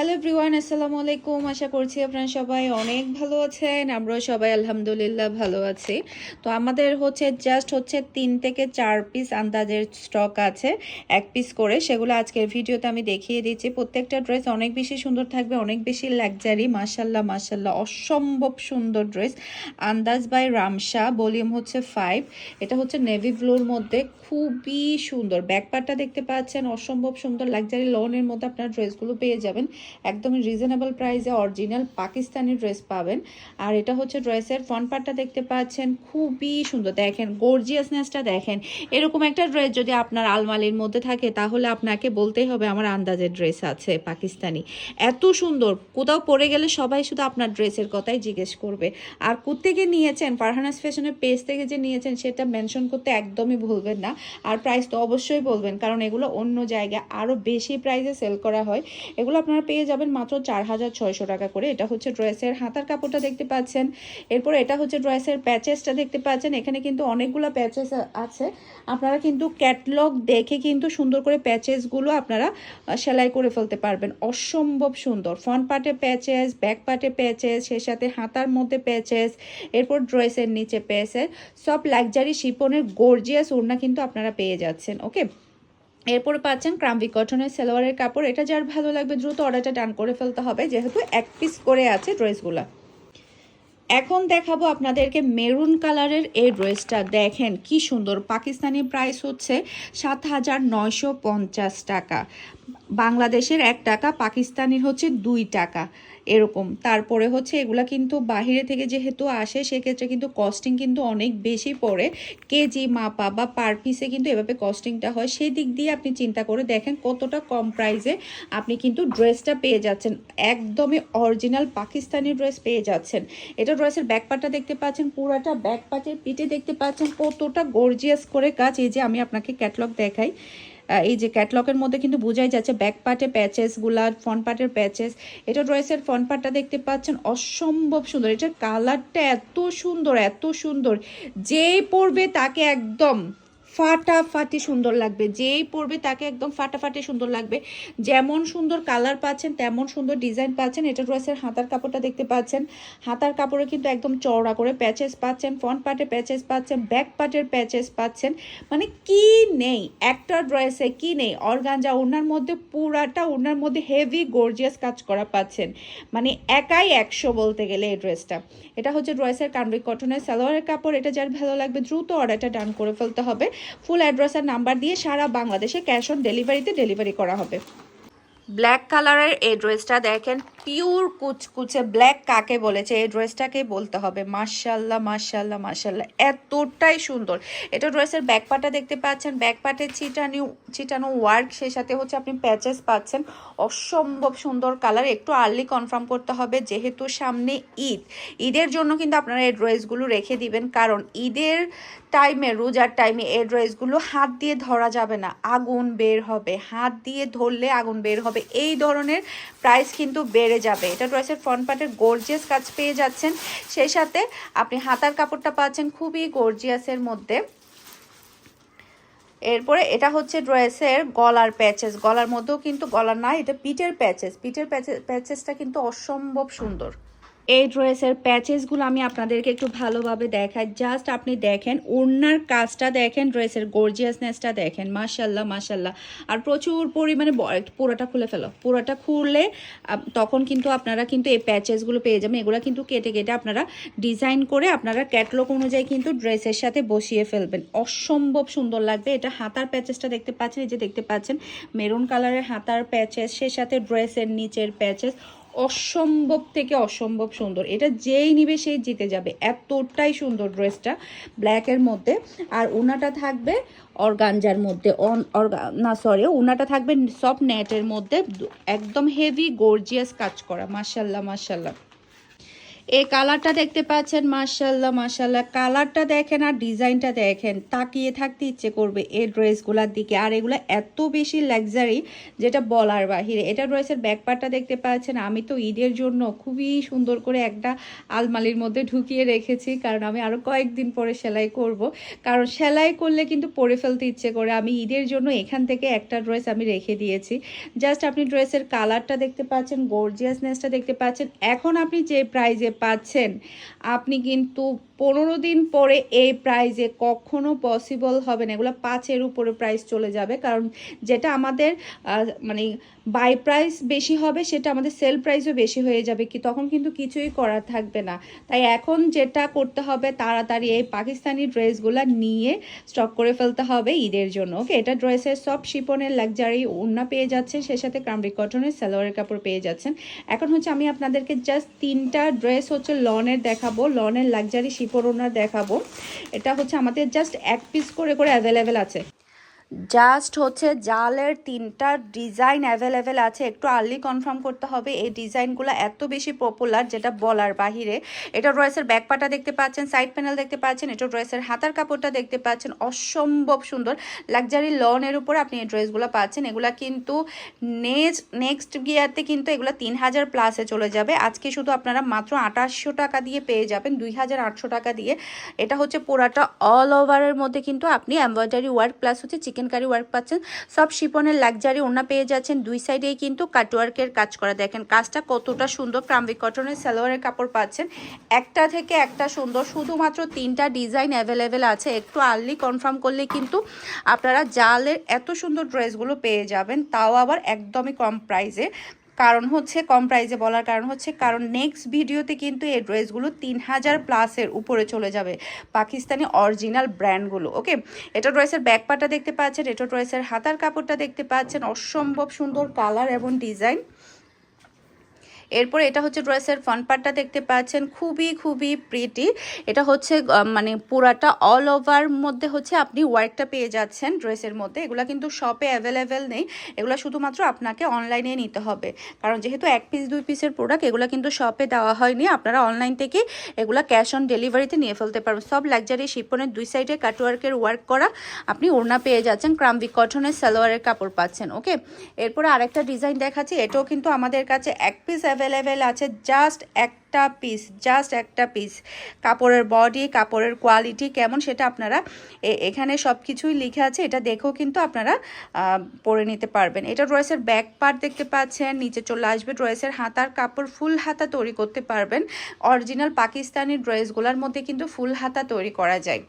Hello everyone আসসালামু আলাইকুম আশা করছি আপনারা সবাই অনেক ভালো আছেন। আমরাও সবাই আলহামদুলিল্লাহ ভালো আছি। তো আমাদের হচ্ছে জাস্ট হচ্ছে তিন থেকে চার পিস আন্দাজের স্টক আছে। এক পিস করে। সেগুলো আজকের ভিডিওতে আমি দেখিয়ে দিচ্ছি। প্রত্যেকটা ড্রেস অনেক বেশি সুন্দর থাকবে, অনেক বেশি লাক্সারি মাসাল্লাহ মাসাল্লাহ অসম্ভব সুন্দর ড্রেস আন্দাজ বাই রামশা ভলিউম হচ্ছে ফাইভ এটা হচ্ছে নেভি ব্লুর মধ্যে খুবই সুন্দর। ব্যাকপারটা দেখতে পাচ্ছেন, অসম্ভব সুন্দর লাক্সারি লোনের মধ্যে আপনার ড্রেসগুলো পেয়ে যাবেন। একদমই রিজনেবল প্রাইসে অরিজিনাল পাকিস্তানি ড্রেস পাবেন। আর এটা হচ্ছে ড্রেসের ফ্রন্ট পার্টটা দেখতে পাচ্ছেন, খুবই সুন্দর। দেখেন গর্জিয়াসনেসটা দেখেন। এরকম একটা ড্রেস যদি আপনার আলমালির মধ্যে থাকে, তাহলে আপনাকে বলতেই হবে আমার আন্দাজের ড্রেস আছে পাকিস্তানি। এত সুন্দর। কোথাও পরে গেলে সবাই শুধু আপনার ড্রেসের কথাই জিজ্ঞেস করবে। আর কোথেকে নিয়েছেন? ফারহানাস ফ্যাশনের পেজ থেকে যে নিয়েছেন, সেটা মেনশন করতে একদমই ভুলবেন না। আর প্রাইস তো অবশ্যই বলবেন, কারণ এগুলো অন্য জায়গায় আরও বেশি প্রাইসে সেল করা হয়। এগুলো আপনারা পেয়ে যাবেন মাত্র চার হাজার ছয়শো টাকা করে। এটা হচ্ছে ড্রেসের হাতার কাপড়টা দেখতে পাচ্ছেন। এরপর এটা হচ্ছে ড্রেসের প্যাচেসটা দেখতে পাচ্ছেন। এখানে কিন্তু অনেকগুলো প্যাচেস আছে। আপনারা কিন্তু ক্যাটলগ দেখে কিন্তু সুন্দর করে প্যাচেসগুলো আপনারা সেলাই করে ফেলতে পারবেন। অসম্ভব সুন্দর। ফ্রন্ট পার্টে প্যাচেস, ব্যাক পার্টে প্যাচেস সে সাথে হাতার মধ্যে প্যাচেস, এরপর ড্রেসের নিচে প্যাচেস। সব লাক্সারি শিপনের গর্জিয়াস ওড়না কিন্তু আপনারা পেয়ে যাচ্ছেন, ওকে? এরপরে পাচ্ছেন ক্রাম্বি কটনের সেলোয়ারের কাপড়। এটা যার ভালো লাগবে, দ্রুত অর্ডারটা ডান করে ফেলতে হবে, যেহেতু এক পিস করে আছে ড্রেসগুলো। এখন দেখাবো আপনাদেরকে মেরুন কালারের এই ড্রেসটা। দেখেন কি সুন্দর, পাকিস্তানি প্রাইস হচ্ছে সাত হাজার নয়শো পঞ্চাশ টাকা। বাংলাদেশের এক টাকা, পাকিস্তানির হচ্ছে দুই টাকা, এরকম। তারপরে হচ্ছে এগুলা কিন্তু বাহিরে থেকে যেহেতু আসে, সেক্ষেত্রে কিন্তু কস্টিং কিন্তু অনেক বেশি পড়ে। কেজি মাপা বা পার পিসে কিন্তু এভাবে কস্টিংটা হয়। সেই দিক দিয়ে আপনি চিন্তা করে দেখেন কতটা কম প্রাইসে আপনি কিন্তু ড্রেসটা পেয়ে যাচ্ছেন। একদমই অরিজিনাল পাকিস্তানি ড্রেস পেয়ে যাচ্ছেন। এটা ড্রেসের ব্যাকপার্টটা দেখতে পাচ্ছেন, পুরাটা ব্যাকপার্টের পিঠে দেখতে পাচ্ছেন। কতটা গর্জিয়াস করে কাজ এই যে আমি আপনাকে ক্যাটলগ দেখাই। এই যে ক্যাটলগের মধ্যে কিন্তু বোঝাই যাচ্ছে ব্যাক পার্টে প্যাচেসগুলা ফ্রন্ট পার্টের প্যাচেস এটা ড্রেসের ফ্রন্ট পার্টটা দেখতে পাচ্ছেন, অসম্ভব সুন্দর। এটার কালারটা এত সুন্দর এত সুন্দর। যে পরবে তাকে একদম ফাটাফাটি সুন্দর লাগবে। যেই পরবে তাকে একদম ফাটাফাটি সুন্দর লাগবে। যেমন সুন্দর কালার পাচ্ছেন, তেমন সুন্দর ডিজাইন পাচ্ছেন। এটা ড্রেসের হাতার কাপড়টা দেখতে পাচ্ছেন। হাতার কাপড়ে কিন্তু একদম চওড়া করে প্যাচেস পাচ্ছেন ফ্রন্ট পার্টে প্যাচেস পাচ্ছেন ব্যাক পার্টের প্যাচেস পাচ্ছেন। মানে কি নেই? একটা ড্রেসে কি নেই? অর্গানজা ওনার মধ্যে, পুরাটা ওনার মধ্যে হেভি গর্জিয়াস কাজ করা পাচ্ছেন। মানে একাই একশো বলতে গেলে এই ড্রেসটা। এটা হচ্ছে ড্রেসের কানরিক কটনের সালোয়ারের কাপড়। এটা যার ভালো লাগবে দ্রুত অর্ডারটা ডান করে ফেলতে হবে। ফুল অ্যাড্রেস আর নাম্বার দিয়ে সারা বাংলাদেশে ক্যাশ অন ডেলিভারিতে ডেলিভারি করা হবে। ব্ল্যাক কালারের এই ড্রেসটা দেখেন পিওর কুচকুচে ব্ল্যাক কাকে বলেছে? এই ড্রেসটাকে বলতে হবে। মার্শাল্লাহ মার্শাল্লাহ মার্শাল্লাহ এতটাই সুন্দর। এটা ড্রেসের ব্যাক পার্টটা দেখতে পাচ্ছেন। ব্যাক পার্টে চিটানি চিটানো ওয়ার্ক। সেই সাথে হচ্ছে আপনি প্যাচেস পাচ্ছেন। অসম্ভব সুন্দর কালার। একটু আর্লি কনফার্ম করতে হবে, যেহেতু সামনে ঈদ। ঈদের জন্য কিন্তু আপনারা এই ড্রেসগুলো রেখে দিবেন। কারণ ঈদের টাইমে, রোজার টাইমে এই ড্রেসগুলো হাত দিয়ে ধরা যাবে না। আগুন বের হবে। হাত দিয়ে ধরলে আগুন বের হবে। এই ধরনের প্রাইস কিন্তু বেড়ে যাবে। এটা ড্রেসের ফ্রন্ট পার্টের গর্জিয়াস কাজ পেয়ে যাচ্ছেন। সেই সাথে আপনি হাতার কাপড়টা পাচ্ছেন খুবই গর্জিয়াসের মধ্যে। এরপরে এটা হচ্ছে ড্রেসের গলার প্যাচেস গলার মধ্যেও কিন্তু গলার না এটা পিটের প্যাচেস পিটের পিঠের প্যাচেসটা কিন্তু অসম্ভব সুন্দর। এই ড্রেসের প্যাচেসগুলো আমি আপনাদেরকে একটু ভালোভাবে দেখাই। জাস্ট আপনি দেখেন, ওড়নার কাজটা দেখেন ড্রেসের গর্জিয়াসনেসটা দেখেন। মাশাল্লাহ মাশাল্লাহ আর প্রচুর পরিমাণে পুরোটা খুলে ফেলো। পুরোটা খুললে তখন কিন্তু আপনারা কিন্তু এই প্যাচেসগুলো পেয়ে যাবেন। এগুলো কিন্তু কেটে কেটে আপনারা ডিজাইন করে আপনারা ক্যাটলগ অনুযায়ী কিন্তু ড্রেসের সাথে বসিয়ে ফেলবেন। অসম্ভব সুন্দর লাগবে। এটা হাতার প্যাচেসটা দেখতে পাচ্ছেন? এই যে দেখতে পাচ্ছেন মেরুন কালারের হাতার প্যাচেস সে সাথে ড্রেসের নিচের প্যাচেস অসম্ভব থেকে অসম্ভব সুন্দর। এটা যেই নিবে সেই জিতে যাবে। এতটাই সুন্দর ড্রেসটা ব্ল্যাকের মধ্যে। আর ওনাটা থাকবে অর্গানজার মধ্যে। অন না সরি ওনাটা থাকবে সব নেটের মধ্যে। একদম হেভি গর্জিয়াস কাজ করা। মাসাল্লাহ মার্শাল্লাহ এই কালারটা দেখতে পাচ্ছেন মার্শাল্লাহ মার্শাল্লাহ কালারটা দেখেন আর ডিজাইনটা দেখেন। তাকিয়ে থাকতে ইচ্ছে করবে এই ড্রেসগুলোর দিকে। আর এগুলো এত বেশি লাক্সারি যেটা বলার বাহিরে। এটা ড্রেসের ব্যাকপারটা দেখতে পাচ্ছেন। আমি তো ঈদের জন্য খুবই সুন্দর করে একটা আলমারির মধ্যে ঢুকিয়ে রেখেছি। কারণ আমি আরও কয়েকদিন পরে সেলাই করব। কারণ সেলাই করলে কিন্তু পরে ফেলতে ইচ্ছে করে। আমি ঈদের জন্য এখান থেকে একটা ড্রেস আমি রেখে দিয়েছি। জাস্ট আপনি ড্রেসের কালারটা দেখতে পাচ্ছেন গর্জিয়াসনেসটা দেখতে পাচ্ছেন। এখন আপনি যে প্রাইজে পাচ্ছেন। আপনি কিন্তু পনেরো দিন পরে এই প্রাইজে কখনো পসিবল হবে না। এগুলো পাঁচের উপরে প্রাইস চলে যাবে। কারণ যেটা আমাদের মানে বাই প্রাইস বেশি হবে, সেটা আমাদের সেল প্রাইসও বেশি হয়ে যাবে কি, তখন কিন্তু কিছুই করার থাকবে না। তাই এখন যেটা করতে হবে, তাড়াতাড়ি এই পাকিস্তানি ড্রেসগুলো নিয়ে স্টক করে ফেলতে হবে ঈদের জন্য। ওকে এটা ড্রেসের সব শিপনের লাক্সারি ওড়না পেয়ে যাচ্ছেন সে সাথে কামরিক কটনের সালোয়ারের কাপড় পেয়ে যাচ্ছেন। এখন হচ্ছে আমি আপনাদেরকে জাস্ট তিনটা ড্রেস হচ্ছে লনের দেখাবো, লনের লাক্সারি শিপর ওনার দেখাবো। এটা হচ্ছে আমাদের জাস্ট এক পিস করে করে অ্যাভেলেবেল আছে। জাস্ট হচ্ছে জালের তিনটা ডিজাইন অ্যাভেলেবেল আছে, একটু আর্লি কনফার্ম করতে হবে। এই ডিজাইনগুলো এত বেশি পপুলার যেটা বলার বাহিরে। এটা ড্রেসের ব্যাকপাটা দেখতে পাচ্ছেন সাইড প্যানেল দেখতে পাচ্ছেন, এটা ড্রেসের হাতার কাপড়টা দেখতে পাচ্ছেন। অসম্ভব সুন্দর। লাক্সারি লনের উপর আপনি এই ড্রেসগুলো পাচ্ছেন। এগুলা কিন্তু নেক্সট নেক্সট গিয়ারতে কিন্তু এগুলো তিন হাজার প্লাসে চলে যাবে। আজকে শুধু আপনারা মাত্র আঠাশশো টাকা দিয়ে পেয়ে যাবেন দুই হাজার আটশো টাকা দিয়ে। এটা হচ্ছে পুরাটা অল ওভারের মধ্যে কিন্তু আপনি এমব্রয়ডারি ওয়ার্ক প্লাস হচ্ছে চিকেন কারি ওয়ার্ক পাচ্ছেন। সব শিপনের লাক্সারি ওনা পেয়ে যাচ্ছেন। দুই সাইডেই কিন্তু কাটওয়ার্কের কাজ করা। দেখেন কাজটা কতটা সুন্দর। প্রাম্বিক কটনের সালোয়ারের কাপড় পাচ্ছেন। একটা থেকে একটা সুন্দর। শুধুমাত্র তিনটা ডিজাইন অ্যাভেলেবেল আছে। একটু আর্লি কনফার্ম করলে কিন্তু আপনারা জালের এত সুন্দর ড্রেসগুলো পেয়ে যাবেন। তাও আবার একদমই কম প্রাইসে কারণ হচ্ছে, কম প্রাইসে বলার কারণ হচ্ছে, কারণ নেক্সট ভিডিওতে কিন্তু এই ড্রেসগুলো তিন হাজার প্লাসের উপরে চলে যাবে পাকিস্তানি অরিজিনাল ব্র্যান্ডগুলো ওকে এটা ড্রেসের ব্যাকপাটা দেখতে পাচ্ছেন, এটা ড্রেসের হাতার কাপড়টা দেখতে পাচ্ছেন, অসম্ভব সুন্দর কালার এবং ডিজাইন এরপর এটা হচ্ছে ড্রেসের ফ্রন্ট পার্টটা দেখতে পাচ্ছেন। খুবই খুবই প্রিটি এটা হচ্ছে মানে পুরাটা অল ওভার মধ্যে হচ্ছে আপনি ওয়ার্কটা পেয়ে যাচ্ছেন ড্রেসের মধ্যে। এগুলো কিন্তু শপে অ্যাভেলেবেল নেই। এগুলো শুধুমাত্র আপনাকে অনলাইনে নিতে হবে। কারণ যেহেতু এক পিস দুই পিসের প্রোডাক্ট এগুলো কিন্তু শপে দেওয়া হয়নি। আপনারা অনলাইন থেকে এগুলো ক্যাশ অন ডেলিভারিতে নিয়ে ফেলতে পারবেন। সব লাক্সারি শিপনের দুই সাইডে কাটওয়ার্কের ওয়ার্ক করা আপনি ওড়না পেয়ে যাচ্ছেন। ক্রাম্বি কটনের সালোয়ারের কাপড় পাচ্ছেন ওকে এরপরে আরেকটা ডিজাইন দেখাচ্ছি। এটাও কিন্তু আমাদের কাছে এক পিস অ্যাভেলেবেল আছে জাস্ট একটা পিস জাস্ট একটা পিস কাপড়ের বডি কাপড়ের কোয়ালিটি কেমন সেটা আপনারা এখানে সব কিছুই লিখে আছে, এটা দেখেও কিন্তু আপনারা পরে নিতে পারবেন। এটা ড্রেসের ব্যাক পার্ট দেখতে পাচ্ছেন, নিচে চলে আসবে ড্রেসের হাতার কাপড় ফুল হাতা তৈরি করতে পারবেন। অরিজিনাল পাকিস্তানি ড্রেসগুলোর মধ্যে কিন্তু ফুল হাতা তৈরি করা যায়।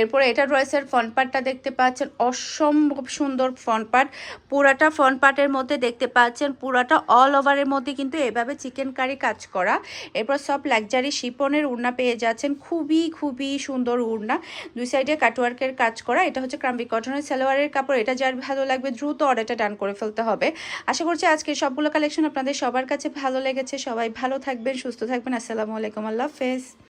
এরপরে এটা ড্রেসের ফ্রন্ট পার্টটা দেখতে পাচ্ছেন। অসম্ভব সুন্দর ফ্রন্ট পার্ট পুরাটা ফ্রন্ট পার্টের মধ্যে দেখতে পাচ্ছেন, পুরাটা অল ওভারের মধ্যে কিন্তু এভাবে চিকেন কারি কাজ করা। এরপর সব লাক্সারি শিপনের উড়না পেয়ে যাচ্ছেন, খুবই খুবই সুন্দর উড়না। দুই সাইডে কাটওয়ার্কের কাজ করা, এটা হচ্ছে ক্রাম্বিক কটনের সালোয়ারের কাপড়, এটা যার ভালো লাগবে দ্রুত অর্ডারটা ডান করে ফেলতে হবে। আশা করছি আজকে সবগুলো কালেকশন আপনাদের সবার কাছে ভালো লেগেছে। সবাই ভালো থাকবেন, সুস্থ থাকবেন। আসসালামু আলাইকুম, আল্লাহ হাফেজ।